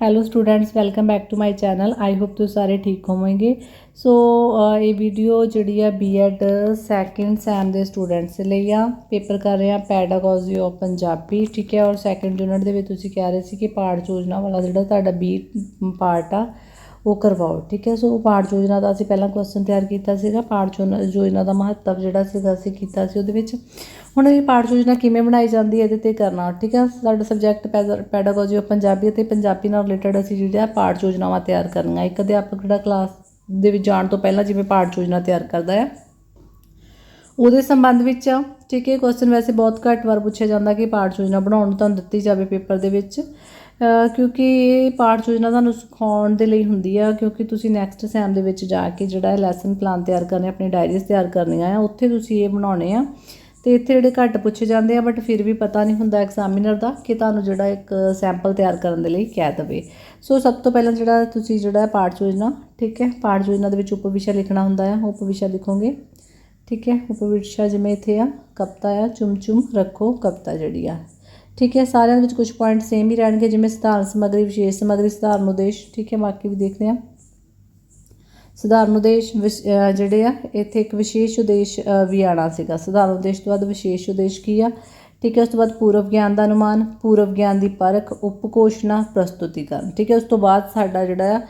Hello students welcome back to my channel I hope ਤੁਸੀਂ ਸਾਰੇ ਠੀਕ ਹੋਵੋਗੇ ਸੋ ਇਹ ਵੀਡੀਓ ਜਿਹੜੀ ਆ ਬੀਐਡ ਸੈਕੰਡ ਸੈਮ ਦੇ ਸਟੂਡੈਂਟਸ ਲਈ ਆ ਪੇਪਰ ਕਰ ਰਹੇ ਆ ਪੈਡਾਗੋਜੀ ਆਫ ਪੰਜਾਬੀ ਠੀਕ ਹੈ ਔਰ ਸੈਕੰਡ ਯੂਨਿਟ ਦੇ ਵਿੱਚ ਤੁਸੀਂ ਕਹਿ ਰਹੇ ਸੀ ਕਿ ਪਾਠ ਯੋਜਨਾ ਵਾਲਾ ਜਿਹੜਾ ਤੁਹਾਡਾ ਬੀ ਪਾਰਟ ਆ ਉਹ ਕਰਵਾਓ, ਠੀਕ ਹੈ? ਸੋ ਪਾਠ ਯੋਜਨਾ ਦਾ ਅਸੀਂ ਪਹਿਲਾਂ ਕੁਐਸਚਨ ਤਿਆਰ ਕੀਤਾ ਸੀਗਾ, ਪਾਠ ਯੋਜਨਾ ਯੋਜਨਾ ਦਾ ਮਹੱਤਵ ਜਿਹੜਾ ਸੀਗਾ ਅਸੀਂ ਕੀਤਾ ਸੀ ਉਹਦੇ ਵਿੱਚ। ਹੁਣ ਇਹ ਪਾਠ ਯੋਜਨਾ ਕਿਵੇਂ ਬਣਾਈ ਜਾਂਦੀ ਹੈ, ਇਹਦੇ ਤੇ ਕਰਨਾ, ਠੀਕ ਹੈ? ਸਾਡਾ ਸਬਜੈਕਟ ਪੈਡਾਗੋਜੀ ਆਫ ਪੰਜਾਬੀ ਅਤੇ ਪੰਜਾਬੀ ਨਾਲ ਰਿਲੇਟਡ ਅਸੀਂ ਜਿਹੜਾ ਪਾਠ ਯੋਜਨਾਵਾਂ ਤਿਆਰ ਕਰਨੀਆਂ। ਇੱਕ ਅਧਿਆਪਕ ਜਿਹੜਾ ਕਲਾਸ ਦੇ ਵਿੱਚ ਜਾਣ ਤੋਂ ਪਹਿਲਾਂ ਜਿਵੇਂ ਪਾਠ ਯੋਜਨਾ ਤਿਆਰ ਕਰਦਾ ਹੈ। ਉਹਦੇ ਸੰਬੰਧ ਵਿੱਚ, ਠੀਕ ਹੈ? ਕੁਐਸਚਨ ਵੈਸੇ ਬਹੁਤ ਘੱਟ ਵਾਰ ਪੁੱਛਿਆ ਜਾਂਦਾ ਕਿ ਪਾਠ ਯੋਜਨਾ ਬਣਾਉਣ ਨੂੰ ਤੁਹਾਨੂੰ ਦਿੱਤੀ ਜਾਵੇ ਪੇਪਰ ਦੇ ਵਿੱਚ। ਕਿਉਂਕਿ ਇਹ ਪਾਠ ਯੋਜਨਾ ਤੁਹਾਨੂੰ ਸਿਖਾਉਣ ਦੇ ਲਈ ਹੁੰਦੀ ਆ, ਕਿਉਂਕਿ ਤੁਸੀਂ ਨੈਕਸਟ ਸੈਮ ਦੇ ਵਿੱਚ ਜਾ ਕੇ ਜਿਹੜਾ ਹੈ ਲੈਸਨ ਪਲਾਨ ਤਿਆਰ ਕਰਨੇ, ਆਪਣੀ ਡਾਇਰੀਜ਼ ਤਿਆਰ ਕਰਨੀਆਂ ਆ, ਉੱਥੇ ਤੁਸੀਂ ਇਹ ਬਣਾਉਣੇ ਆ। ਤੇ ਇੱਥੇ ਜਿਹੜੇ ਘੱਟ ਪੁੱਛੇ ਜਾਂਦੇ ਆ ਬਟ ਫਿਰ ਵੀ ਪਤਾ ਨਹੀਂ ਹੁੰਦਾ ਐਗਜ਼ਾਮੀਨਰ ਦਾ ਕਿ ਤੁਹਾਨੂੰ ਜਿਹੜਾ ਇੱਕ ਸੈਂਪਲ ਤਿਆਰ ਕਰਨ ਦੇ ਲਈ ਕਹਿ ਦਵੇ। ਸੋ ਸਭ ਤੋਂ ਪਹਿਲਾਂ ਜਿਹੜਾ ਤੁਸੀਂ ਜਿਹੜਾ ਹੈ ਪਾਠ ਯੋਜਨਾ, ਠੀਕ ਹੈ? ਪਾਠ ਯੋਜਨਾ ਦੇ ਵਿੱਚ ਉਪ ਵਿਸ਼ਾ ਲਿਖਣਾ ਹੁੰਦਾ ਹੈ ਉਪ ਵਿਸ਼ਾ ਲਿਖੋਗੇ, ਠੀਕ ਹੈ? ਉਪ ਵਿਸ਼ਾ ਜਿਵੇਂ ਇੱਥੇ ਆ, ਕਵਿਤਾ ਆ ਚੁੰਮ ਚੁੰਮ ਰੱਖੋ ਕਵਿਤਾ ਜਿਹੜੀ ਆ। ਠੀਕ ਹੈ, ਸਾਰਿਆਂ ਦੇ ਵਿੱਚ ਕੁਝ ਪੁਆਇੰਟ ਸੇਮ ਹੀ ਰਹਿਣਗੇ, ਜਿਵੇਂ ਸਧਾਰਨ ਸਮੱਗਰੀ, ਵਿਸ਼ੇਸ਼ ਸਮੱਗਰੀ, ਸਧਾਰਨ ਉਦੇਸ਼, ਠੀਕ ਹੈ, ਬਾਕੀ ਵੀ ਦੇਖਦੇ ਹਾਂ। ਸਧਾਰਨ ਉਦੇਸ਼ ਵਿਸ਼- ਜਿਹੜੇ ਆ, ਇੱਥੇ ਇੱਕ ਵਿਸ਼ੇਸ਼ ਉਦੇਸ਼ ਵੀ ਆਣਾ ਸੀਗਾ। ਸਧਾਰਨ ਉਦੇਸ਼ ਤੋਂ ਬਾਅਦ ਵਿਸ਼ੇਸ਼ ਉਦੇਸ਼ ਕੀ ਆ? ਠੀਕ ਹੈ, ਉਸ ਤੋਂ ਬਾਅਦ ਪੂਰਵ ਗਿਆਨ ਦਾ ਅਨੁਮਾਨ, ਪੂਰਵ ਗਿਆਨ ਦੀ ਪਰਖ ਉਪਘੋਸ਼ਣਾ ਪ੍ਰਸਤੁਤੀਕਰਨ। ਠੀਕ ਹੈ, ਉਸ ਤੋਂ ਬਾਅਦ ਸਾਡਾ ਜਿਹੜਾ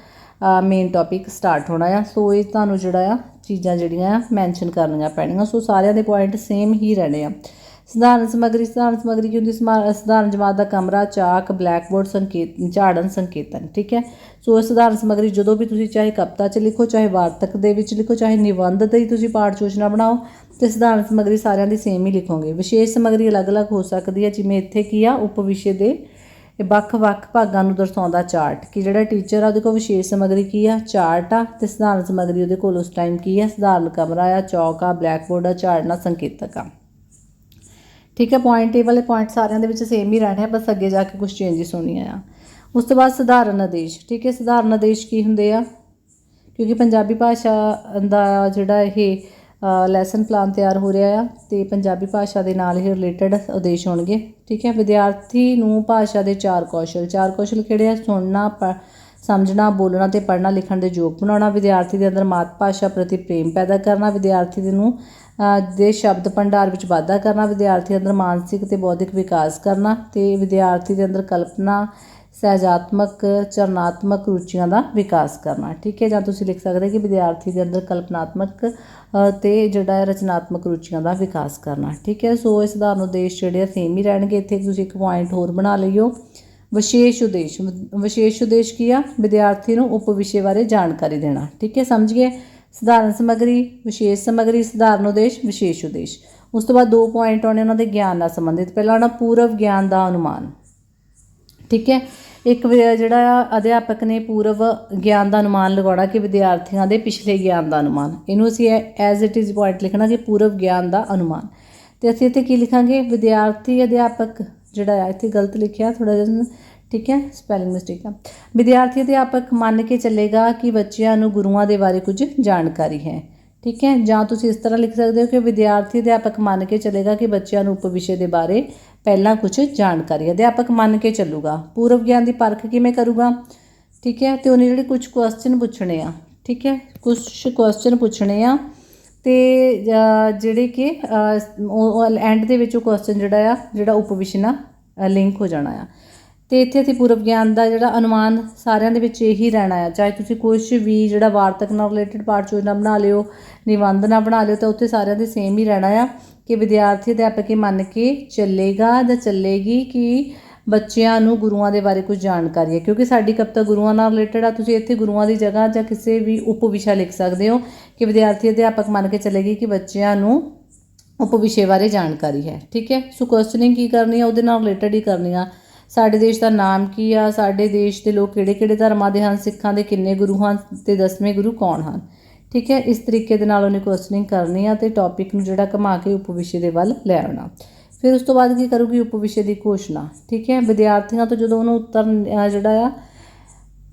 ਆ ਮੇਨ ਟੌਪਿਕ ਸਟਾਰਟ ਹੋਣਾ ਆ। ਸੋ ਇਹ ਤੁਹਾਨੂੰ ਜਿਹੜਾ ਆ, ਚੀਜ਼ਾਂ ਜਿਹੜੀਆਂ ਆ ਮੈਂਸ਼ਨ ਕਰਨੀਆਂ ਪੈਣੀਆਂ। ਸੋ ਸਾਰਿਆਂ ਦੇ ਪੁਆਇੰਟ ਸੇਮ ਹੀ ਰਹਿਣੇ ਆ। ਸਧਾਰਨ ਸਮੱਗਰੀ ਸਧਾਰਨ ਸਮੱਗਰੀ ਕੀ ਹੁੰਦੀ ਸਮਾ- ਸਧਾਰਨ ਜਮਾਤ ਦਾ ਕਮਰਾ, ਚਾਕ ਬਲੈਕਬੋਰਡ ਸੰਕੇਤ, ਝਾੜਨ, ਸੰਕੇਤਨ, ਠੀਕ ਹੈ? ਸੋ ਇਹ ਸਧਾਰਨ ਸਮੱਗਰੀ ਜਦੋਂ ਵੀ ਤੁਸੀਂ ਚਾਹੇ ਕਵਿਤਾ 'ਚ ਲਿਖੋ, ਚਾਹੇ ਵਾਰਤਕ ਦੇ ਵਿੱਚ ਲਿਖੋ, ਚਾਹੇ ਨਿਬੰਧ ਤੇ ਹੀ ਤੁਸੀਂ ਪਾਠ ਯੋਜਨਾ ਬਣਾਓ, ਤੇ ਸਧਾਰਨ ਸਮੱਗਰੀ ਸਾਰਿਆਂ ਦੀ ਸੇਮ ਹੀ ਲਿਖੋਗੇ। ਵਿਸ਼ੇਸ਼ ਸਮੱਗਰੀ ਅਲੱਗ-ਅਲੱਗ ਹੋ ਸਕਦੀ ਹੈ, ਜਿਵੇਂ ਇੱਥੇ ਕੀ ਆ ਉਪ ਵਿਸ਼ੇ ਦੇ ਇਹ ਵੱਖ-ਵੱਖ ਭਾਗਾਂ ਨੂੰ ਦਰਸਾਉਂਦਾ ਚਾਰਟ, ਕਿ ਜਿਹੜਾ ਟੀਚਰ ਆ ਉਹਦੇ ਕੋਲ ਵਿਸ਼ੇਸ਼ ਸਮੱਗਰੀ ਕੀ ਆ? ਚਾਰਟ ਆ, ਤੇ ਸਧਾਰਨ ਸਮੱਗਰੀ ਉਹਦੇ ਕੋਲ ਉਸ ਟਾਈਮ ਕੀ ਆ? ਸਧਾਰਨ ਕਮਰਾ ਆ, ਚੌਕ ਆ ਬਲੈਕਬੋਰਡ ਆ, ਝਾੜਨਾ, ਸੰਕੇਤਕ ਆ। ਠੀਕ ਹੈ ਪੁਆਇੰਟ ਇਹ ਵਾਲੇ ਪੁਆਇੰਟ ਸਾਰਿਆਂ ਦੇ ਵਿੱਚ ਸੇਮ ਹੀ ਰਹਿਣੇ ਆ ਬਸ ਅੱਗੇ ਜਾ ਕੇ ਕੁਝ ਚੇਂਜਸ ਹੋਣੀਆਂ ਆ। ਉਸ ਤੋਂ ਬਾਅਦ ਸਧਾਰਨ ਆਦੇਸ਼, ਠੀਕ ਹੈ, ਸਧਾਰਨ ਆਦੇਸ਼ ਕੀ ਹੁੰਦੇ ਆ? ਕਿਉਂਕਿ ਪੰਜਾਬੀ ਭਾਸ਼ਾ ਦਾ ਜਿਹੜਾ ਇਹ ਲੈਸਨ ਪਲਾਨ ਤਿਆਰ ਹੋ ਰਿਹਾ ਆ, ਤੇ ਪੰਜਾਬੀ ਭਾਸ਼ਾ ਦੇ ਨਾਲ ਹੀ ਰਿਲੇਟਡ ਉਦੇਸ਼ ਹੋਣਗੇ, ਠੀਕ ਹੈ। ਵਿਦਿਆਰਥੀ ਨੂੰ ਭਾਸ਼ਾ ਦੇ ਚਾਰ ਕੌਸ਼ਲ ਚਾਰ ਕੌਸ਼ਲ ਕਿਹੜੇ ਆ? ਸੁਣਨਾ, ਪ- ਸਮਝਣਾ, ਬੋਲਣਾ ਤੇ ਪੜ੍ਹਨਾ, ਲਿਖਣ ਦੇ ਯੋਗ ਬਣਾਉਣਾ, ਵਿਦਿਆਰਥੀ ਦੇ ਅੰਦਰ ਮਾਤ ਭਾਸ਼ਾ ਪ੍ਰਤੀ ਪ੍ਰੇਮ ਪੈਦਾ ਕਰਨਾ, ਵਿਦਿਆਰਥੀ ਦੇ ਨੂੰ ਦੇ ਸ਼ਬਦ ਭੰਡਾਰ ਵਿੱਚ ਵਾਧਾ ਕਰਨਾ ਵਿਦਿਆਰਥੀ ਅੰਦਰ ਮਾਨਸਿਕ ਤੇ ਬੌਧਿਕ ਵਿਕਾਸ ਕਰਨਾ ਤੇ ਵਿਦਿਆਰਥੀ ਦੇ ਅੰਦਰ ਕਲਪਨਾ ਸਹਿਜਾਤਮਕ ਚਰਨਾਤਮਕ ਰੁਚੀਆਂ ਦਾ ਵਿਕਾਸ ਕਰਨਾ। ਠੀਕ ਹੈ ਜਾਂ ਤੁਸੀਂ ਲਿਖ ਸਕਦੇ ਕਿ ਵਿਦਿਆਰਥੀ ਦੇ ਅੰਦਰ ਕਲਪਨਾਤਮਕ ਅ, ਤੇ ਜਿਹੜਾ ਹੈ ਰਚਨਾਤਮਕ ਰੁਚੀਆਂ ਦਾ ਵਿਕਾਸ ਕਰਨਾ। ਠੀਕ ਹੈ ਸੋ ਇਸ ਦਾ ਉਦੇਸ਼ ਜਿਹੜੇ ਆ ਸੇਮ ਹੀ ਰਹਿਣਗੇ। ਇੱਥੇ ਤੁਸੀਂ ਇੱਕ ਪੁਆਇੰਟ ਹੋਰ ਬਣਾ ਲਈਓ। ਵਿਸ਼ੇਸ਼ ਉਦੇਸ਼ ਵਿਸ਼ੇਸ਼ ਉਦੇਸ਼ ਕੀ ਆ? ਵਿਦਿਆਰਥੀ ਨੂੰ ਉਪ ਵਿਸ਼ੇ ਬਾਰੇ ਜਾਣਕਾਰੀ ਦੇਣਾ। ਠੀਕ ਹੈ ਸਮਝ ਗਏ ਸਧਾਰਨ ਸਮੱਗਰੀ, ਵਿਸ਼ੇਸ਼ ਸਮੱਗਰੀ, ਸਧਾਰਨ ਉਦੇਸ਼, ਵਿਸ਼ੇਸ਼ ਉਦੇਸ਼। ਉਸ ਤੋਂ ਬਾਅਦ ਦੋ ਪੁਆਇੰਟ ਆਉਣੇ ਉਹਨਾਂ ਦੇ ਗਿਆਨ ਨਾਲ ਸੰਬੰਧਿਤ। ਪਹਿਲਾ ਆਉਣਾ ਪੂਰਵ ਗਿਆਨ ਦਾ ਅਨੁਮਾਨ। ਠੀਕ ਹੈ? ਇੱਕ ਜਿਹੜਾ ਆ, ਅਧਿਆਪਕ ਨੇ ਪੂਰਵ ਗਿਆਨ ਦਾ ਅਨੁਮਾਨ ਲਗਾਉਣਾ ਕਿ ਵਿਦਿਆਰਥੀਆਂ ਦੇ ਪਿਛਲੇ ਗਿਆਨ ਦਾ ਅਨੁਮਾਨ। ਇਹਨੂੰ ਅਸੀਂ ਐਜ਼ ਇਟ ਇਜ਼ ਪੁਆਇੰਟ ਲਿਖਣਾ ਕਿ ਪੂਰਵ ਗਿਆਨ ਦਾ ਅਨੁਮਾਨ। ਤੇ ਅਸੀਂ ਇੱਥੇ ਕੀ ਲਿਖਾਂਗੇ? ਵਿਦਿਆਰਥੀ ਅਧਿਆਪਕ ਜਿਹੜਾ ਆ, ਇੱਥੇ ਗਲਤ ਲਿਖਿਆ ਥੋੜਾ ਜਿਹਾ ਠੀਕ ਹੈ? ਸਪੈਲਿੰਗ ਮਿਸਟੇਕ ਆ। ਵਿਦਿਆਰਥੀ ਅਧਿਆਪਕ ਮੰਨ ਕੇ ਚੱਲੇਗਾ ਕਿ ਬੱਚਿਆਂ ਨੂੰ ਗੁਰੂਆਂ ਦੇ ਬਾਰੇ ਕੁਝ ਜਾਣਕਾਰੀ ਹੈ। ਠੀਕ ਹੈ? ਜਾਂ ਤੁਸੀਂ ਇਸ ਤਰ੍ਹਾਂ ਲਿਖ ਸਕਦੇ ਹੋ ਕਿ ਵਿਦਿਆਰਥੀ ਅਧਿਆਪਕ ਮੰਨ ਕੇ ਚੱਲੇਗਾ ਕਿ ਬੱਚਿਆਂ ਨੂੰ ਉਪ ਵਿਸ਼ੇ ਦੇ ਬਾਰੇ ਪਹਿਲਾਂ ਕੁਝ ਜਾਣਕਾਰੀ ਅਧਿਆਪਕ ਮੰਨ ਕੇ ਚੱਲੂਗਾ। ਪੂਰਵ ਗਿਆਨ ਦੀ ਪਰਖ ਕਿਵੇਂ ਕਰੂਗਾ? ਠੀਕ ਹੈ? ਤੇ ਉਹਨੇ ਜਿਹੜੇ ਕੁਝ ਕੁਐਸਚਨ ਪੁੱਛਣੇ ਆ। ਠੀਕ ਹੈ? ਕੁਝ ਕੁਐਸਚਨ ਪੁੱਛਣੇ ਆ। ਤੇ ਜਿਹੜੇ ਕਿ ਉਹ ਐਂਡ ਦੇ ਵਿੱਚ ਉਹ ਕੁਐਸਚਨ ਜਿਹੜਾ ਆ, ਜਿਹੜਾ ਉਪ ਵਿਸ਼ੇ ਨਾਲ ਲਿੰਕ ਹੋ ਜਾਣਾ ਆ। ਤੇ ਇੱਥੇ ਅਸੀਂ ਪੂਰਵ ਗਿਆਨ ਦਾ ਜਿਹੜਾ ਅਨੁਮਾਨ ਸਾਰਿਆਂ ਦੇ ਵਿੱਚ ਇਹੀ ਰਹਿਣਾ ਆ। ਚਾਹੇ ਤੁਸੀਂ ਕੁਝ ਵੀ ਜਿਹੜਾ ਵਾਰਤਕ ਨਾਲ ਰਿਲੇਟਡ ਪਾਠ ਯੋਜਨਾ ਬਣਾ ਲਿਓ ਨਿਬੰਧ ਨਾਲ ਬਣਾ ਲਿਓ, ਤਾਂ ਉੱਥੇ ਸਾਰਿਆਂ ਦੇ ਸੇਮ ਹੀ ਰਹਿਣਾ ਆ ਕਿ ਵਿਦਿਆਰਥੀ ਅਧਿਆਪਕ ਇਹ ਮੰਨ ਕੇ ਚੱਲੇਗਾ ਜਾਂ ਚੱਲੇਗੀ ਕਿ ਬੱਚਿਆਂ ਨੂੰ ਗੁਰੂਆਂ ਦੇ ਬਾਰੇ ਕੁਝ ਜਾਣਕਾਰੀ ਹੈ। ਕਿਉਂਕਿ ਸਾਡੀ ਕਵਿਤਾ ਗੁਰੂਆਂ ਨਾਲ ਰਿਲੇਟਡ ਆ, ਤੁਸੀਂ ਇੱਥੇ ਗੁਰੂਆਂ ਦੀ ਜਗ੍ਹਾ ਜਾਂ ਕਿਸੇ ਵੀ ਉਪ ਵਿਸ਼ਾ ਲਿਖ ਸਕਦੇ ਹੋ ਕਿ ਵਿਦਿਆਰਥੀ ਅਧਿਆਪਕ ਮੰਨ ਕੇ ਚੱਲੇਗੀ ਕਿ ਬੱਚਿਆਂ ਨੂੰ ਉਪ ਵਿਸ਼ੇ ਬਾਰੇ ਜਾਣਕਾਰੀ ਹੈ। ਠੀਕ ਹੈ? ਸੋ ਕੁਐਸਚਨਿੰਗ ਕੀ ਕਰਨੀ ਆ? ਉਹਦੇ ਨਾਲ ਰਿਲੇਟਡ ਹੀ ਕਰਨੀ ਆ ਸਾਡੇ ਦੇਸ਼ ਦਾ ਨਾਮ ਕੀ ਆ? ਸਾਡੇ ਦੇਸ਼ ਦੇ ਲੋਕ ਕਿਹੜੇ ਕਿਹੜੇ ਧਰਮਾਂ ਦੇ ਹਨ? ਸਿੱਖਾਂ ਦੇ ਕਿੰਨੇ ਗੁਰੂ ਹਨ ਤੇ ਦਸਵੇਂ ਗੁਰੂ ਕੌਣ ਹਨ? ਠੀਕ ਹੈ, ਇਸ ਤਰੀਕੇ ਦੇ ਨਾਲ ਉਹਨੇ ਕੁਐਸਚਨਿੰਗ ਕਰਨੀ ਆ ਤੇ ਟੌਪਿਕ ਨੂੰ ਜਿਹੜਾ ਘੁਮਾ ਕੇ ਉਪ ਵਿਸ਼ੇ ਦੇ ਵੱਲ ਲੈ ਆਉਣਾ। ਫਿਰ ਉਸ ਤੋਂ ਬਾਅਦ ਕੀ ਕਰੂਗੀ? ਉਪ ਵਿਸ਼ੇ ਦੀ ਘੋਸ਼ਣਾ। ਠੀਕ ਹੈ, ਵਿਦਿਆਰਥੀਆਂ ਤੋਂ ਜਦੋਂ ਉਹਨੂੰ ਉੱਤਰ ਜਿਹੜਾ ਆ,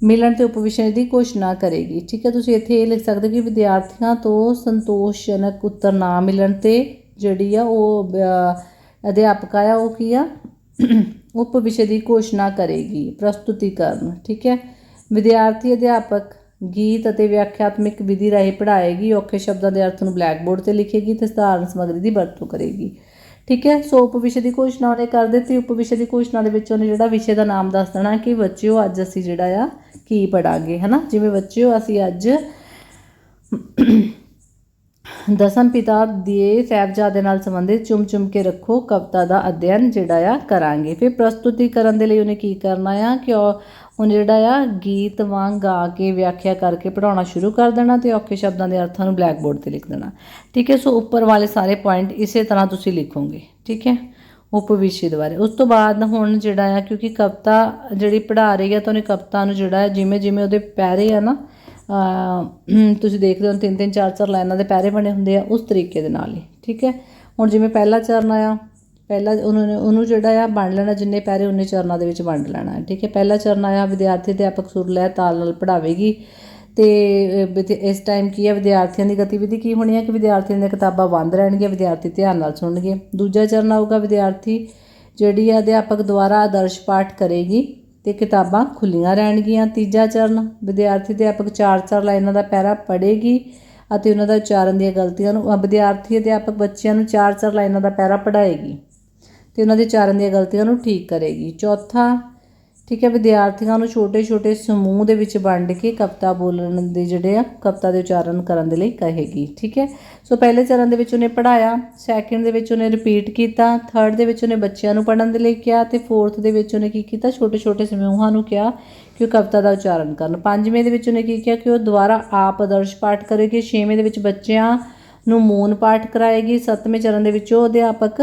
ਮਿਲਣ ਤੇ ਉਪ ਵਿਸ਼ੇ ਦੀ ਘੋਸ਼ਣਾ ਕਰੇਗੀ। ਠੀਕ ਹੈ, ਤੁਸੀਂ ਇੱਥੇ ਇਹ ਲਿਖ ਸਕਦੇ ਕਿ ਵਿਦਿਆਰਥੀਆਂ ਤੋਂ ਸੰਤੋਸ਼ਜਨਕ ਉੱਤਰ ਨਾ ਮਿਲਣ ਤੇ ਜਿਹੜੀ ਆ ਉਹ ਅਧਿਆਪਕਾ ਆ, ਉਹ ਕੀ ਆ? ਉਪ ਵਿਸ਼ੇ ਦੀ ਘੋਸ਼ਣਾ ਕਰੇਗੀ, ਪ੍ਰਸਤੁਤੀਕਰਨ, ਠੀਕ ਹੈ? ਵਿਦਿਆਰਥੀ ਅਧਿਆਪਕ ਗੀਤ ਅਤੇ ਵਿਆਖਿਆਤਮਿਕ ਵਿਧੀ ਰਾਹੀਂ ਪੜ੍ਹਾਏਗੀ, ਔਖੇ ਸ਼ਬਦਾਂ ਦੇ ਅਰਥ ਨੂੰ ਬਲੈਕਬੋਰਡ ਤੇ ਲਿਖੇਗੀ ਤੇ ਸਧਾਰਨ ਸਮੱਗਰੀ ਦੀ ਵਰਤੋਂ ਕਰੇਗੀ, ਠੀਕ ਹੈ? ਸੋ ਉਪ ਵਿਸ਼ੇ ਦੀ ਘੋਸ਼ਣਾ ਉਹਨੇ ਕਰ ਦਿੱਤੀ ਉਪ ਵਿਸ਼ੇ ਦੀ ਘੋਸ਼ਣਾ ਦੇ ਵਿੱਚ ਉਹਨੇ ਜਿਹੜਾ ਵਿਸ਼ੇ ਦਾ ਨਾਮ ਦੱਸ ਦੇਣਾ ਕਿ ਬੱਚਿਓ, ਅੱਜ ਅਸੀਂ ਜਿਹੜਾ ਆ ਕੀ ਪੜਾਂਗੇ ਹਨਾ? ਜਿਵੇਂ ਬੱਚਿਓ, ਅਸੀਂ ਅੱਜ ਦਸਮ ਪਿਤਾ ਦੇ ਸਾਹਿਬਜ਼ਾਦੇ ਨਾਲ ਸੰਬੰਧਿਤ ਚੁੰਮ ਚੁੰਮ ਕੇ ਰੱਖੋ ਕਵਿਤਾ ਦਾ ਅਧਿਐਨ ਜਿਹੜਾ ਆ ਕਰਾਂਗੇ। ਫਿਰ ਪ੍ਰਸਤੁਤੀਕਰਨ ਦੇ ਲਈ ਉਹਨੇ ਕੀ ਕਰਨਾ ਆ? ਕਿ ਉਹ ਉਹਨੇ ਜਿਹੜਾ ਆ ਗੀਤ ਵਾਂਗ ਗਾ ਕੇ ਵਿਆਖਿਆ ਕਰਕੇ ਪੜਾਉਣਾ ਸ਼ੁਰੂ ਕਰ ਦੇਣਾ ਤੇ ਔਖੇ ਸ਼ਬਦਾਂ ਦੇ ਅਰਥਾਂ ਨੂੰ ਬਲੈਕ ਬੋਰਡ ਤੇ ਲਿਖ ਦੇਣਾ। ਠੀਕ ਹੈ, ਸੋ ਉੱਪਰ ਵਾਲੇ ਸਾਰੇ ਪੁਆਇੰਟ ਇਸੇ ਤਰ੍ਹਾਂ ਤੁਸੀਂ ਲਿਖੋਗੇ। ਠੀਕ ਹੈ ਉਪ ਵਿਸ਼ੇ ਦੁਆਰੇ ਉਸ ਤੋਂ ਬਾਅਦ ਹੁਣ ਜਿਹੜਾ ਆ, ਕਿਉਂਕਿ ਕਵਿਤਾ ਜਿਹੜੀ ਪੜ੍ਹਾ ਰਹੀ ਆ ਤਾਂ ਉਹਨੇ ਕਵਿਤਾ ਨੂੰ ਜਿਹੜਾ ਜਿਵੇਂ ਜਿਵੇਂ ਉਹਦੇ ਪੈਰੇ ਆ ਨਾ ਤੁਸੀਂ ਦੇਖਦੇ ਹੋ ਤਿੰਨ ਤਿੰਨ ਚਾਰ ਚਾਰ ਲਾਈਨਾਂ ਦੇ ਪੈਰੇ ਬਣੇ ਹੁੰਦੇ ਆ ਉਸ ਤਰੀਕੇ ਦੇ ਨਾਲ ਹੀ ਠੀਕ ਹੈ? ਹੁਣ ਜਿਵੇਂ ਪਹਿਲਾ ਚਰਨ ਆਇਆ ਪਹਿਲਾ ਉਹਨਾਂ ਨੇ ਉਹਨੂੰ ਜਿਹੜਾ ਆ ਵੰਡ ਲੈਣਾ ਜਿੰਨੇ ਪੈਰੇ ਉਨੇ ਚਰਨਾਂ ਦੇ ਵਿੱਚ ਵੰਡ ਲੈਣਾ ਹੈ ਠੀਕ ਹੈ? ਪਹਿਲਾ ਚਰਨ ਆਇਆ ਵਿਦਿਆਰਥੀ ਅਧਿਆਪਕ ਸੁਰ ਲੈ ਤਾਲ ਨਾਲ ਪੜ੍ਹਾਵੇਗੀ। ਤੇ ਅਹ, ਇਸ ਟਾਈਮ ਕੀ ਹੈ ਵਿਦਿਆਰਥੀਆਂ ਦੀ ਗਤੀਵਿਧੀ ਕੀ ਹੋਣੀ ਹੈ ਕਿ ਵਿਦਿਆਰਥੀਆਂ ਦੀਆਂ ਕਿਤਾਬਾਂ ਬੰਦ ਰਹਿਣਗੀਆਂ ਵਿਦਿਆਰਥੀ ਧਿਆਨ ਨਾਲ ਸੁਣਨਗੇ। ਦੂਜਾ ਚਰਨ ਆਊਗਾ ਵਿਦਿਆਰਥੀ ਜਿਹੜੀ ਹੈ ਅਧਿਆਪਕ ਦੁਆਰਾ ਆਦਰਸ਼ ਪਾਠ ਕਰੇਗੀ। ਤੇ ਕਿਤਾਬਾਂ ਖੁੱਲੀਆਂ ਰਹਿਣਗੀਆਂ ਤੀਜਾ ਚਰਨ। ਵਿਦਿਆਰਥੀ ਅਧਿਆਪਕ ਚਾਰ ਚਾਰ ਲਾਈਨਾਂ ਦਾ ਪੈਰਾ ਪੜ੍ਹੇਗੀ ਅਤੇ ਉਹਨਾਂ ਦਾ ਉਚਾਰਨ ਦੀਆਂ ਗਲਤੀਆਂ ਨੂੰ ਵਿਦਿਆਰਥੀ ਅਧਿਆਪਕ ਬੱਚਿਆਂ ਨੂੰ ਚਾਰ ਚਾਰ ਲਾਈਨਾਂ ਦਾ ਪੈਰਾ ਪੜ੍ਹਾਏਗੀ ਤੇ ਉਹਨਾਂ ਦੇ ਉਚਾਰਨ ਦੀਆਂ ਗਲਤੀਆਂ ਨੂੰ ਠੀਕ ਕਰੇਗੀ। ਚੌਥਾ ਠੀਕ ਹੈ, ਵਿਦਿਆਰਥੀਆਂ ਨੂੰ ਛੋਟੇ-ਛੋਟੇ ਸਮੂਹ ਦੇ ਵਿੱਚ ਵੰਡ ਕੇ ਕਵਿਤਾ ਬੋਲਣ ਦੇ ਜਿਹੜੇ ਆ, ਕਵਿਤਾ ਦੇ ਉਚਾਰਨ ਕਰਨ ਦੇ ਲਈ ਕਹੇਗੀ, ਠੀਕ ਹੈ। ਸੋ ਪਹਿਲੇ ਚਰਨ ਦੇ ਵਿੱਚ ਉਹਨੇ ਪੜਾਇਆ ਸੈਕਿੰਡ ਦੇ ਵਿੱਚ ਉਹਨੇ ਰਿਪੀਟ ਕੀਤਾ ਥਰਡ ਦੇ ਵਿੱਚ ਉਹਨੇ ਬੱਚਿਆਂ ਨੂੰ ਪੜਨ ਦੇ ਲਈ ਕਿਹਾ ਤੇ ਫੋਰਥ ਦੇ ਵਿੱਚ ਉਹਨੇ ਕੀ ਕੀਤਾ, ਛੋਟੇ-ਛੋਟੇ ਸਮੂਹਾਂ ਨੂੰ ਕਿਹਾ ਕਿ ਉਹ ਕਵਿਤਾ ਦਾ ਉਚਾਰਨ ਕਰਨ। ਪੰਜਵੇਂ ਦੇ ਵਿੱਚ ਉਹਨੇ ਕੀ ਕਿਹਾ ਕਿ ਉਹ ਦੁਬਾਰਾ ਆਪ ਆਦਰਸ਼ ਪਾਠ ਕਰੇਗੀ, ਛੇਵੇਂ ਦੇ ਵਿੱਚ ਬੱਚਿਆਂ ਨੂੰ ਮੂਨ ਪਾਠ ਕਰਾਏਗੀ, ਸੱਤਵੇਂ ਚਰਨ ਦੇ ਵਿੱਚ ਉਹ ਅਧਿਆਪਕ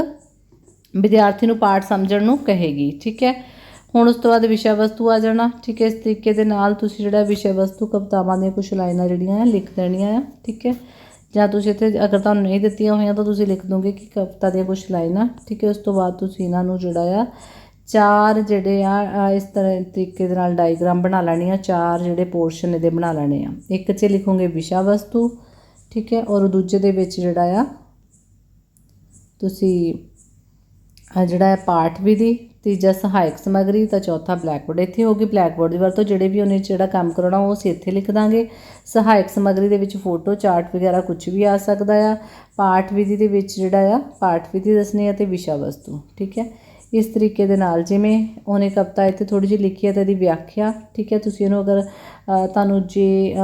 ਵਿਦਿਆਰਥੀ ਨੂੰ ਪਾਠ ਸਮਝਣ ਨੂੰ ਕਹੇਗੀ, ਠੀਕ ਹੈ। ਹੁਣ ਉਸ ਤੋਂ ਬਾਅਦ ਵਿਸ਼ਾ ਵਸਤੂ ਆ ਜਾਣਾ, ਠੀਕ ਹੈ, ਇਸ ਤਰੀਕੇ ਦੇ ਨਾਲ ਤੁਸੀਂ ਜਿਹੜਾ ਵਿਸ਼ਾ ਵਸਤੂ ਕਵਿਤਾਵਾਂ ਦੀਆਂ ਕੁਝ ਲਾਈਨਾਂ ਜਿਹੜੀਆਂ ਆ, ਲਿਖ ਦੇਣੀਆਂ ਆ, ਠੀਕ ਹੈ। ਜਾਂ ਤੁਸੀਂ ਇੱਥੇ ਅਗਰ ਤੁਹਾਨੂੰ ਨਹੀਂ ਦਿੱਤੀਆਂ ਹੋਈਆਂ ਤਾਂ ਤੁਸੀਂ ਲਿਖ ਦੋਗੇ ਕਿ ਕਵਿਤਾ ਦੀਆਂ ਕੁਝ ਲਾਈਨਾਂ, ਠੀਕ ਹੈ, ਉਸ ਤੋਂ ਬਾਅਦ ਤੁਸੀਂ ਇਹਨਾਂ ਨੂੰ ਜਿਹੜਾ ਆ, ਚਾਰ ਜਿਹੜੇ ਆ ਇਸ ਤਰ੍ਹਾਂ ਤਰੀਕੇ ਦੇ ਨਾਲ ਡਾਇਗ੍ਰਾਮ ਬਣਾ ਲੈਣੀ ਆ, ਚਾਰ ਜਿਹੜੇ ਪੋਰਸ਼ਨ ਇਹਦੇ ਬਣਾ ਲੈਣੇ ਆ। ਇੱਕ 'ਚ ਲਿਖੋਗੇ ਵਿਸ਼ਾ ਵਸਤੂ, ਠੀਕ ਹੈ, ਔਰ ਦੂਜੇ ਦੇ ਵਿੱਚ ਜਿਹੜਾ ਆ, ਤੁਸੀਂ, ਆ ਜਿਹੜਾ ਹੈ ਪਾਠ ਵਿਧੀ ਤੀਜਾ ਸਹਾਇਕ ਸਮੱਗਰੀ, ਤਾਂ ਚੌਥਾ ਬਲੈਕਬੋਰਡ ਇੱਥੇ ਹੋਗੀ ਬਲੈਕਬੋਰਡ ਦੀ ਵਰਤੋਂ, ਜਿਹੜੇ ਵੀ ਉਹਨੇ ਜਿਹੜਾ ਕੰਮ ਕਰਾਉਣਾ, ਉਹ ਅਸੀਂ ਇੱਥੇ ਲਿਖ ਦਾਂਗੇ। ਸਹਾਇਕ ਸਮੱਗਰੀ ਦੇ ਵਿੱਚ ਫੋਟੋ ਚਾਰਟ ਵਗੈਰਾ ਕੁਝ ਵੀ ਆ ਸਕਦਾ ਆ। ਪਾਠ ਵਿਧੀ ਦੇ ਵਿੱਚ ਜਿਹੜਾ ਆ, ਪਾਠ ਵਿਧੀ ਦੱਸਣੀ ਹੈ ਤੇ ਵਿਸ਼ਾ ਵਸਤੂ, ਠੀਕ ਹੈ? ਇਸ ਤਰੀਕੇ ਦੇ ਨਾਲ ਜਿਵੇਂ ਉਹਨੇ ਕਵਿਤਾ ਇੱਥੇ ਥੋੜੀ ਜਿਹੀ ਲਿਖੀ ਹੈ ਤੇ ਇਹਦੀ ਵਿਆਖਿਆ, ਠੀਕ ਹੈ? ਤੁਸੀਂ ਇਹਨੂੰ ਅਗਰ ਤੁਹਾਨੂੰ ਜੇ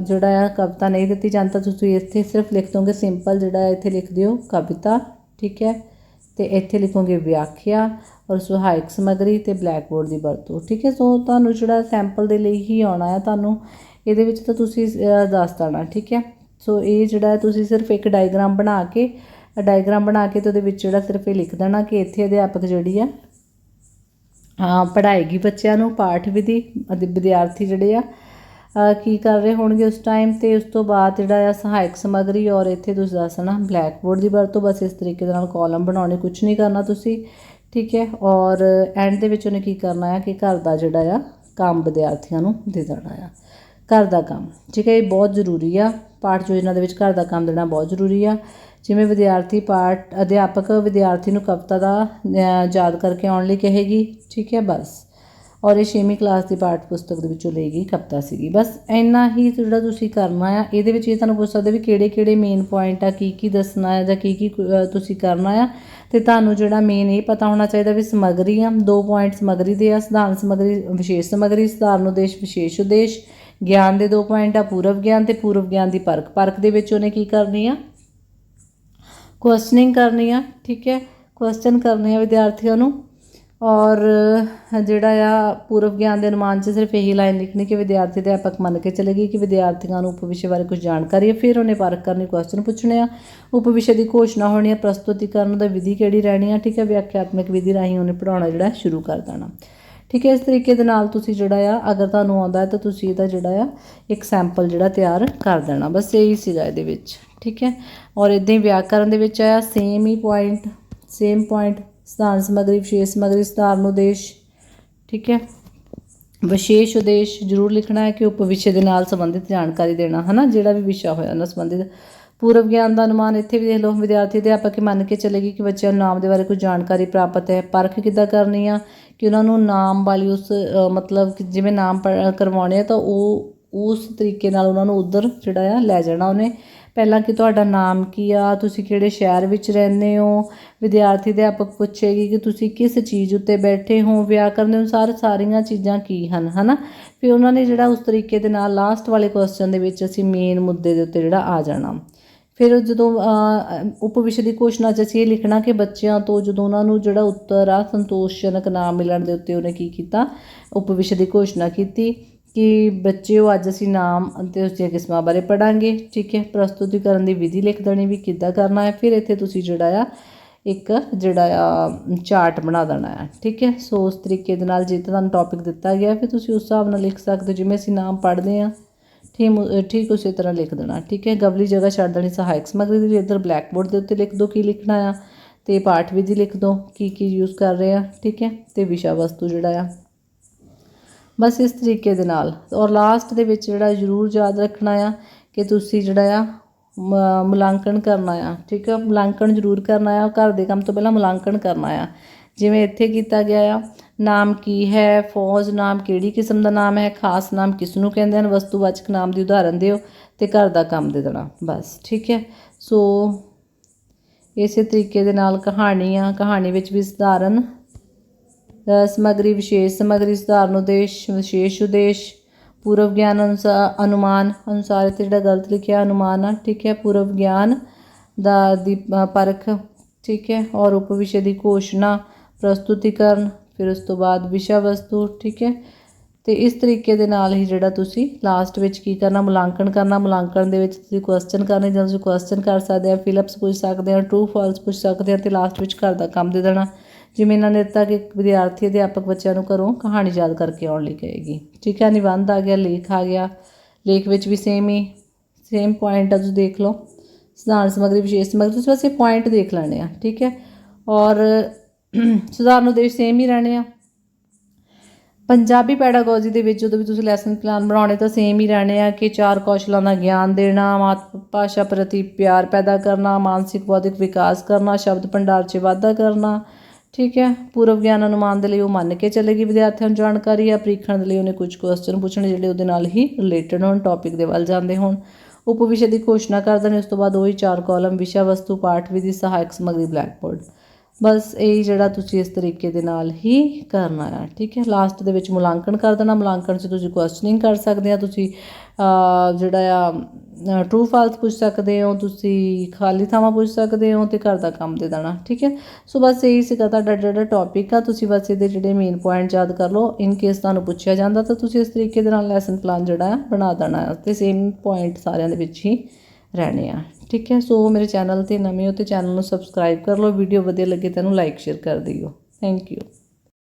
ਜਿਹੜਾ ਆ ਕਵਿਤਾ ਨਹੀਂ ਦਿੱਤੀ ਜਾਂਦੀ ਤਾਂ ਤੁਸੀਂ ਇੱਥੇ ਸਿਰਫ ਲਿਖ ਦੋਗੇ ਸਿੰਪਲ ਜਿਹੜਾ ਇੱਥੇ ਲਿਖ ਦਿਓ ਕਵਿਤਾ, ਠੀਕ ਹੈ? ਤੇ ਇੱਥੇ ਲਿਖੋਗੇ ਵਿਆਖਿਆ। ਔਰ ਸਹਾਇਕ ਸਮੱਗਰੀ ਤੇ ਬਲੈਕਬੋਰਡ ਦੀ ਵਰਤੋਂ। ਠੀਕ ਹੈ, ਸੋ ਤੁਹਾਨੂੰ ਜਿਹੜਾ ਸੈਂਪਲ ਦੇ ਲਈ ਹੀ ਆਉਣਾ ਹੈ, ਤੁਹਾਨੂੰ ਇਹਦੇ ਵਿੱਚ ਤਾਂ ਤੁਸੀਂ ਦੱਸ ਦੇਣਾ, ਠੀਕ ਹੈ? ਸੋ ਇਹ ਜਿਹੜਾ ਤੁਸੀਂ ਸਿਰਫ ਇੱਕ ਡਾਇਗਰਾਮ ਬਣਾ ਕੇ ਡਾਇਗਰਾਮ ਬਣਾ ਕੇ ਤੇ ਉਹਦੇ ਵਿੱਚ ਜਿਹੜਾ ਸਿਰਫ ਇਹ ਲਿਖ ਦੇਣਾ ਕਿ ਇੱਥੇ ਅਧਿਆਪਕ ਜਿਹੜੀ ਆ ਹਾਂ ਪੜ੍ਹਾਏਗੀ ਬੱਚਿਆਂ ਨੂੰ, ਪਾਠ ਵਿਧੀ ਅਤੇ ਵਿਦਿਆਰਥੀ ਜਿਹੜੇ ਆ ਕੀ ਕਰ ਰਹੇ ਹੋਣਗੇ ਉਸ ਟਾਈਮ ਤੇ ਉਸ ਤੋਂ ਬਾਅਦ ਜਿਹੜਾ ਆ ਸਹਾਇਕ ਸਮੱਗਰੀ ਔਰ ਇੱਥੇ ਤੁਸੀਂ ਦੱਸਣਾ ਬਲੈਕ ਬੋਰਡ ਦੀ ਵਰਤੋਂ, ਬਸ ਇਸ ਤਰੀਕੇ ਦੇ ਨਾਲ ਕਾਲਮ ਬਣਾਉਣੇ ਕੁਝ ਨਹੀਂ ਕਰਨਾ ਤੁਸੀਂ। ਠੀਕ ਹੈ, ਔਰ ਐਂਡ ਦੇ ਵਿੱਚ ਉਹਨੇ ਕੀ ਕਰਨਾ ਆ ਕਿ ਘਰ ਦਾ ਜਿਹੜਾ ਆ, ਕੰਮ ਵਿਦਿਆਰਥੀਆਂ ਨੂੰ ਦੇ ਦੇਣਾ ਆ। ਘਰ ਦਾ ਕੰਮ, ਠੀਕ ਹੈ, ਇਹ ਬਹੁਤ ਜ਼ਰੂਰੀ ਆ। ਪਾਠ ਯੋਜਨਾ ਦੇ ਵਿੱਚ ਘਰ ਦਾ ਕੰਮ ਦੇਣਾ ਬਹੁਤ ਜ਼ਰੂਰੀ ਆ। ਜਿਵੇਂ ਵਿਦਿਆਰਥੀ ਪਾਠ, ਅਧਿਆਪਕ ਵਿਦਿਆਰਥੀ ਨੂੰ ਕਵਿਤਾ ਦਾ ਯਾਦ ਕਰਕੇ ਆਉਣ ਲਈ ਕਹੇਗੀ, ਠੀਕ ਹੈ, ਬਸ। ਔਰ ਇਹ 6ਵੀਂ ਕਲਾਸ ਦੀ ਪਾਠ ਪੁਸਤਕ ਦੇ ਵਿੱਚੋਂ ਲਈ ਗਈ ਕਵਿਤਾ ਸੀਗੀ। ਬਸ ਇੰਨਾ ਹੀ ਜਿਹੜਾ ਤੁਸੀਂ ਕਰਨਾ ਆ, ਇਹਦੇ ਵਿੱਚ ਇਹ ਤੁਹਾਨੂੰ ਪੁੱਛ ਸਕਦੇ ਵੀ ਕਿਹੜੇ ਕਿਹੜੇ ਮੇਨ ਪੁਆਇੰਟ ਆ ਕੀ ਕੀ ਦੱਸਣਾ ਆ ਜਾਂ ਕੀ ਕੀ ਤੁਸੀਂ ਕਰਨਾ ਆ। ਤੇ ਤੁਹਾਨੂੰ ਜਿਹੜਾ ਮੇਨ ਇਹ ਪਤਾ ਹੋਣਾ ਚਾਹੀਦਾ ਵੀ ਸਮੱਗਰੀ ਆ, ਦੋ ਪੁਆਇੰਟ ਸਮੱਗਰੀ ਦੇ ਆ ਸਧਾਰਨ ਸਮੱਗਰੀ, ਵਿਸ਼ੇਸ਼ ਸਮੱਗਰੀ ਸਧਾਰਨ ਉਦੇਸ਼, ਵਿਸ਼ੇਸ਼ ਉਦੇਸ਼। ਗਿਆਨ ਦੇ ਦੋ ਪੁਆਇੰਟ ਆ, ਪੂਰਵ ਗਿਆਨ ਤੇ ਪੂਰਵ ਗਿਆਨ ਦੀ ਪਰਖ। ਪਰਖ ਦੇ ਵਿੱਚ ਉਹਨੇ ਕੀ ਕਰਨੀ ਆ? ਕੁਐਸਚਨਿੰਗ ਕਰਨੀ ਆ, ਠੀਕ ਹੈ? ਕੁਐਸਚਨ ਕਰਨੇ ਆ ਵਿਦਿਆਰਥੀਆਂ ਨੂੰ। ਔਰ ਜਿਹੜਾ ਆ ਪੂਰਵ ਗਿਆਨ ਦੇ ਅਨੁਮਾਨ 'ਚ ਸਿਰਫ ਇਹੀ ਲਾਈਨ ਲਿਖਣੀ ਕਿ ਵਿਦਿਆਰਥੀ ਅਧਿਆਪਕ ਮੰਨ ਕੇ ਚਲੇਗੀ ਕਿ ਵਿਦਿਆਰਥੀਆਂ ਨੂੰ ਉਪ ਵਿਸ਼ੇ ਬਾਰੇ ਕੁਝ ਜਾਣਕਾਰੀ ਹੈ। ਫਿਰ ਉਹਨੇ ਪਾਰਕ ਕਰਨੀ ਕੁਐਸਚਨ ਪੁੱਛਣੇ ਆ। ਉਪ ਵਿਸ਼ੇ ਦੀ ਘੋਸ਼ਣਾ ਹੋਣੀ ਹੈ, ਪ੍ਰਸਤੁਤੀਕਰਨ ਦਾ ਵਿਧੀ ਕਿਹੜੀ ਰਹਿਣੀ ਆ, ਠੀਕ ਹੈ? ਵਿਆਖਿਆਤਮਕ ਵਿਧੀ ਰਾਹੀਂ ਉਹਨੇ ਪੜਾਉਣਾ ਜਿਹੜਾ ਸ਼ੁਰੂ ਕਰ ਦੇਣਾ। ਠੀਕ ਹੈ, ਇਸ ਤਰੀਕੇ ਦੇ ਨਾਲ ਤੁਸੀਂ ਜਿਹੜਾ ਆ, ਅਗਰ ਤੁਹਾਨੂੰ ਆਉਂਦਾ ਹੈ ਤਾਂ ਤੁਸੀਂ ਇਹਦਾ ਜਿਹੜਾ ਆ, ਇੱਕ ਸੈਂਪਲ ਜਿਹੜਾ ਤਿਆਰ ਕਰ ਦੇਣਾ। ਬਸ ਇਹੀ ਸੀਗਾ ਇਹਦੇ ਵਿੱਚ। ਠੀਕ ਹੈ? ਔਰ ਇਦਾਂ ਹੀ ਵਿਆਕਰਨ ਦੇ ਵਿੱਚ ਆਇਆ ਸੇਮ ਹੀ ਪੁਆਇੰਟ ਸੇਮ ਪੁਆਇੰਟ ਸਧਾਰਨ ਸਮੱਗਰੀ, ਵਿਸ਼ੇਸ਼ ਸਮੱਗਰੀ ਸਧਾਰਨ ਉਦੇਸ਼, ਠੀਕ ਹੈ? ਵਿਸ਼ੇਸ਼ ਉਦੇਸ਼ ਜ਼ਰੂਰ ਲਿਖਣਾ ਹੈ ਕਿ ਉਪ ਵਿਸ਼ੇ ਦੇ ਨਾਲ ਸੰਬੰਧਿਤ ਜਾਣਕਾਰੀ ਦੇਣਾ ਹੈ ਨਾ ਜਿਹੜਾ ਵੀ ਵਿਸ਼ਾ ਹੋਇਆ ਉਹਨਾਂ ਸੰਬੰਧਿਤ। ਪੂਰਵ ਗਿਆਨ ਦਾ ਅਨੁਮਾਨ ਇੱਥੇ ਵੀ ਦੇਖ ਲਓ, ਵਿਦਿਆਰਥੀ, ਅਧਿਆਪਕ, ਇਹ ਮੰਨ ਕੇ ਚੱਲੇਗੀ ਕਿ ਬੱਚਿਆਂ ਨੂੰ ਨਾਮ ਦੇ ਬਾਰੇ ਕੋਈ ਜਾਣਕਾਰੀ ਪ੍ਰਾਪਤ ਹੈ। ਪਰਖ ਕਿੱਦਾਂ ਕਰਨੀ ਆ? ਕਿ ਉਹਨਾਂ ਨੂੰ ਨਾਮ ਵਾਲੀ ਉਸ ਮਤਲਬ ਕਿ ਜਿਵੇਂ ਨਾਮ ਪ- ਕਰਵਾਉਣੇ ਆ ਤਾਂ ਉਹ, ਉਸ ਤਰੀਕੇ ਨਾਲ ਉਹਨਾਂ ਨੂੰ ਉਧਰ ਜਿਹੜਾ ਆ ਲੈ ਜਾਣਾ ਉਹਨੇ। ਪਹਿਲਾਂ ਕਿ ਤੁਹਾਡਾ ਨਾਮ ਕੀ ਆ? ਤੁਸੀਂ ਕਿਹੜੇ ਸ਼ਹਿਰ ਵਿੱਚ ਰਹਿੰਦੇ ਹੋ? ਵਿਦਿਆਰਥੀ ਅਧਿਆਪਕ ਪੁੱਛੇਗੀ ਕਿ ਤੁਸੀਂ ਕਿਸ ਚੀਜ਼ ਉੱਤੇ ਬੈਠੇ ਹੋ? ਵਿਆਕਰਨ ਦੇ ਅਨੁਸਾਰ ਸਾਰੀਆਂ ਚੀਜ਼ਾਂ ਕੀ ਹਨ ਹਨਾ? ਫਿਰ ਉਹਨਾਂ ਨੇ ਜਿਹੜਾ ਉਸ ਤਰੀਕੇ ਦੇ ਨਾਲ ਲਾਸਟ ਵਾਲੇ ਕੁਐਸਚਨ ਦੇ ਵਿੱਚ ਅਸੀਂ ਮੇਨ ਮੁੱਦੇ ਦੇ ਉੱਤੇ ਜਿਹੜਾ ਆ ਜਾਣਾ। ਫਿਰ ਜਦੋਂ ਅ, ਉਪ ਵਿਸ਼ੇ ਦੀ ਘੋਸ਼ਣਾ 'ਚ ਅਸੀਂ ਇਹ ਲਿਖਣਾ ਕਿ ਬੱਚਿਆਂ ਤੋਂ ਜਦੋਂ ਉਹਨਾਂ ਨੂੰ ਜਿਹੜਾ ਉੱਤਰ ਆ ਸੰਤੋਸ਼ਜਨਕ ਨਾ ਮਿਲਣ ਦੇ ਉੱਤੇ ਉਹਨੇ ਕੀ ਕੀਤਾ? ਉਪ ਵਿਸ਼ੇ ਦੀ ਘੋਸ਼ਣਾ ਕੀਤੀ। ਕਿ ਬੱਚਿਓ ਅੱਜ ਅਸੀਂ ਨਾਮ ਅਤੇ ਉਸ ਦੀਆਂ ਕਿਸਮਾਂ ਬਾਰੇ ਪੜਾਂਗੇ ਠੀਕ ਹੈ? ਪ੍ਰਸਤੁਤੀਕਰਨ ਦੀ ਵਿਧੀ ਲਿਖ ਦੇਣੀ ਵੀ ਕਿੱਦਾਂ ਕਰਨਾ ਹੈ, ਫਿਰ ਇੱਥੇ ਤੁਸੀਂ ਜਿਹੜਾ ਆ, ਇੱਕ ਜਿਹੜਾ ਆ, ਚਾਰਟ ਬਣਾ ਦੇਣਾ ਹੈ, ਠੀਕ ਹੈ? ਸੋ ਉਸ ਤਰੀਕੇ ਦੇ ਨਾਲ ਜੇ ਤੁਹਾਨੂੰ ਟੌਪਿਕ ਦਿੱਤਾ ਗਿਆ, ਫਿਰ ਤੁਸੀਂ ਉਸ ਹਿਸਾਬ ਨਾਲ ਲਿਖ ਸਕਦੇ ਹੋ, ਜਿਵੇਂ ਅਸੀਂ ਨਾਮ ਪੜ੍ਹਦੇ ਹਾਂ, ਠੀਕ ਠੀਕ ਉਸੇ ਤਰ੍ਹਾਂ ਲਿਖ ਦੇਣਾ, ਠੀਕ ਹੈ? ਗਵਲੀ ਜਗ੍ਹਾ ਛੱਡ ਦੇਣੀ, ਸਹਾਇਕ ਸਮੱਗਰੀ ਦੀ ਇੱਧਰ ਬਲੈਕ ਬੋਰਡ ਦੇ ਉੱਤੇ ਲਿਖ ਦਿਓ ਕੀ ਲਿਖਣਾ ਆ, ਤੇ ਪਾਠ ਵਿਧੀ ਲਿਖ ਦਿਓ, ਕੀ ਕੀ ਯੂਜ਼ ਕਰ ਰਹੇ ਆ, ਠੀਕ ਹੈ? ਤੇ ਵਿਸ਼ਾ ਵਸਤੂ ਜਿਹੜਾ ਆ ਬਸ ਇਸ ਤਰੀਕੇ ਦੇ ਨਾਲ। ਔਰ ਲਾਸਟ ਦੇ ਵਿੱਚ ਜਿਹੜਾ ਜ਼ਰੂਰ ਯਾਦ ਰੱਖਣਾ ਆ ਕਿ ਤੁਸੀਂ ਜਿਹੜਾ ਆ, ਮ- ਮੁਲਾਂਕਣ ਕਰਨਾ ਆ, ਠੀਕ ਆ? ਮੁਲਾਂਕਣ ਜ਼ਰੂਰ ਕਰਨਾ ਆ। ਘਰ ਦੇ ਕੰਮ ਤੋਂ ਪਹਿਲਾਂ ਮੁਲਾਂਕਣ ਕਰਨਾ ਆ। ਜਿਵੇਂ ਇੱਥੇ ਕੀਤਾ ਗਿਆ ਆ, ਨਾਮ ਕੀ ਹੈ, ਫੌਜ ਨਾਮ ਕਿਹੜੀ ਕਿਸਮ ਦਾ ਨਾਮ ਹੈ, ਖਾਸ ਨਾਮ ਕਿਸ ਨੂੰ ਕਹਿੰਦੇ ਹਨ, ਵਸਤੂਵਾਚਕ ਨਾਮ ਦੀ ਉਦਾਹਰਨ ਦਿਓ ਤੇ ਘਰ ਦਾ ਕੰਮ ਦੇ ਦੇਣਾ, ਬਸ, ਠੀਕ ਹੈ? ਸੋ ਇਸੇ ਤਰੀਕੇ ਦੇ ਨਾਲ ਕਹਾਣੀ ਆ, ਕਹਾਣੀ ਵਿੱਚ ਵੀ ਸਧਾਰਨ ਸਮੱਗਰੀ ਵਿਸ਼ੇਸ਼, ਸਮੱਗਰੀ ਸਧਾਰਨ ਉਦੇਸ਼, ਵਿਸ਼ੇਸ਼ ਉਦੇਸ਼, ਪੂਰਵ ਗਿਆਨ ਅਨੁਸਾਰ ਅਨੁਮਾਨ ਅਨੁਸਾਰ ਇੱਥੇ ਜਿਹੜਾ ਗਲਤ ਲਿਖਿਆ, ਅਨੁਮਾਨ ਆ, ਠੀਕ ਹੈ, ਪੂਰਵ ਗਿਆਨ ਦਾ ਦੀ ਪਰਖ, ਠੀਕ ਹੈ, ਔਰ ਉਪ ਵਿਸ਼ੇ ਦੀ ਘੋਸ਼ਣਾ, ਪ੍ਰਸਤੁਤੀਕਰਨ, ਫਿਰ ਉਸ ਤੋਂ ਬਾਅਦ ਵਿਸ਼ਾ ਵਸਤੂ, ਠੀਕ ਹੈ। ਤੇ ਇਸ ਤਰੀਕੇ ਦੇ ਨਾਲ ਹੀ ਜਿਹੜਾ ਤੁਸੀਂ ਲਾਸਟ ਵਿੱਚ ਕੀ ਕਰਨਾ, ਮੁਲਾਂਕਣ ਕਰਨਾ, ਮੁਲਾਂਕਣ ਦੇ ਵਿੱਚ ਤੁਸੀਂ ਕੁਐਸਚਨ ਕਰਨੇ ਜਾਂ ਤੁਸੀਂ ਕੁਐਸਚਨ ਕਰ ਸਕਦੇ ਆ ਫਿਲਅਪਸ ਪੁੱਛ ਸਕਦੇ ਆ ਟਰੂ ਫਾਲਸ ਪੁੱਛ ਸਕਦੇ ਆ, ਤੇ ਲਾਸਟ ਵਿੱਚ ਘਰ ਦਾ ਕੰਮ ਦੇ ਦੇਣਾ। ਜਿਵੇਂ ਇਹਨਾਂ ਨੇ ਦਿੱਤਾ ਕਿ ਇੱਕ ਵਿਦਿਆਰਥੀ ਅਧਿਆਪਕ ਬੱਚਿਆਂ ਨੂੰ ਘਰੋਂ ਕਹਾਣੀ ਯਾਦ ਕਰਕੇ ਆਉਣ ਲਈ ਕਹੇਗੀ। ਠੀਕ ਹੈ, ਨਿਬੰਧ ਆ ਗਿਆ, ਲੇਖ ਆ ਗਿਆ। ਲੇਖ ਵਿੱਚ ਵੀ ਸੇਮ ਹੀ ਸੇਮ ਪੁਆਇੰਟ ਆ, ਤੁਸੀਂ ਦੇਖ ਲਓ। ਸਧਾਰਨ ਸਮੱਗਰੀ, ਵਿਸ਼ੇਸ਼ ਸਮੱਗਰੀ, ਤੁਸੀਂ ਬਸ ਇਹ ਪੁਆਇੰਟ ਦੇਖ ਲੈਣੇ ਆ, ਠੀਕ ਹੈ। ਔਰ ਸੁਧਾਰਨ ਉਦੇਸ਼ ਸੇਮ ਹੀ ਰਹਿਣੇ ਆ। ਪੰਜਾਬੀ ਪੈਡਾਗੋਜੀ ਦੇ ਵਿੱਚ ਜਦੋਂ ਵੀ ਤੁਸੀਂ ਲੈਸਨ ਪਲਾਨ ਬਣਾਉਣੇ ਤਾਂ ਸੇਮ ਹੀ ਰਹਿਣੇ ਆ ਕਿ ਚਾਰ ਕੌਸ਼ਲਾਂ ਦਾ ਗਿਆਨ ਦੇਣਾ, ਮਾਤ ਭਾਸ਼ਾ ਪ੍ਰਤੀ ਪਿਆਰ ਪੈਦਾ ਕਰਨਾ, ਮਾਨਸਿਕ ਬੌਧਿਕ ਵਿਕਾਸ ਕਰਨਾ, ਸ਼ਬਦ ਭੰਡਾਰ 'ਚ ਵਾਧਾ ਕਰਨਾ ਠੀਕ ਹੈ? ਪੂਰਵ ਗਿਆਨ ਅਨੁਮਾਨ ਦੇ ਲਈ ਉਹ ਮੰਨ ਕੇ ਚੱਲੇਗੀ ਵਿਦਿਆਰਥੀਆਂ ਨੂੰ ਜਾਣਕਾਰੀ ਆ ਪ੍ਰੀਖਣ ਦੇ ਲਈ ਉਹਨੇ ਕੁਝ ਕੁਐਸਚਨ ਪੁੱਛਣੇ ਜਿਹੜੇ ਉਹਦੇ ਨਾਲ ਹੀ ਰਿਲੇਟਡ ਹੋਣ ਟੌਪਿਕ ਦੇ ਵੱਲ ਜਾਂਦੇ ਹੋਣ। ਉਪ ਵਿਸ਼ੇ ਦੀ ਘੋਸ਼ਣਾ ਕਰ ਦੇਣੀ, ਉਸ ਤੋਂ ਬਾਅਦ ਉਹੀ ਚਾਰ ਕਾਲਮ ਵਿਸ਼ਾ, ਵਸਤੂ, ਪਾਠ, ਵਿਧੀ, ਸਹਾਇਕ ਸਮੱਗਰੀ ਬਲੈਕਬੋਰਡ ਬਸ ਇਹ ਜਿਹੜਾ ਤੁਸੀਂ ਇਸ ਤਰੀਕੇ ਦੇ ਨਾਲ ਹੀ ਕਰਨਾ ਹੈ, ਠੀਕ ਹੈ? ਲਾਸਟ ਦੇ ਵਿੱਚ ਮੁਲਾਂਕਣ ਕਰ ਦੇਣਾ। ਮੁਲਾਂਕਣ 'ਚ ਤੁਸੀਂ ਕੁਐਸਚਨਿੰਗ ਕਰ ਸਕਦੇ ਆ। ਤੁਸੀਂ ਜਿਹੜਾ ਆ ਟਰੂ ਫਾਲਸ ਪੁੱਛ ਸਕਦੇ ਹੋ, ਤੁਸੀਂ ਖਾਲੀ ਥਾਵਾਂ ਪੁੱਛ ਸਕਦੇ ਹੋ ਤੇ ਘਰ ਦਾ ਕੰਮ ਦੇ ਦੇਣਾ, ਠੀਕ ਹੈ? ਸੋ ਬਸ ਇਹੀ ਸੀਗਾ ਤੁਹਾਡਾ ਜਿਹੜਾ ਟੌਪਿਕ ਆ, ਤੁਸੀਂ ਬਸ ਇਹਦੇ ਜਿਹੜੇ ਮੇਨ ਪੁਆਇੰਟ ਯਾਦ ਕਰ ਲਓ ਇਨ ਕੇਸ ਤੁਹਾਨੂੰ ਪੁੱਛਿਆ ਜਾਂਦਾ ਤਾਂ ਤੁਸੀਂ ਇਸ ਤਰੀਕੇ ਦੇ ਨਾਲ ਲੈਸਨ ਪਲਾਨ ਜਿਹੜਾ ਆ, ਬਣਾ ਦੇਣਾ ਹੈ ਤੇ ਸੇਮ ਪੁਆਇੰਟ ਸਾਰਿਆਂ ਦੇ ਵਿੱਚ ਹੀ ਰਹਿਣੇ ਆ, ਠੀਕ ਹੈ? ਸੋ ਮੇਰੇ ਚੈਨਲ ਤੇ ਨਵੇਂ ਹੋ ਤੇ ਚੈਨਲ ਨੂੰ ਸਬਸਕ੍ਰਾਈਬ ਕਰ ਲਓ ਵੀਡੀਓ ਵਧੀਆ ਲੱਗੇ ਤਾਂ ਇਹਨੂੰ ਲਾਈਕ ਸ਼ੇਅਰ ਕਰ ਦਿਓ। Thank you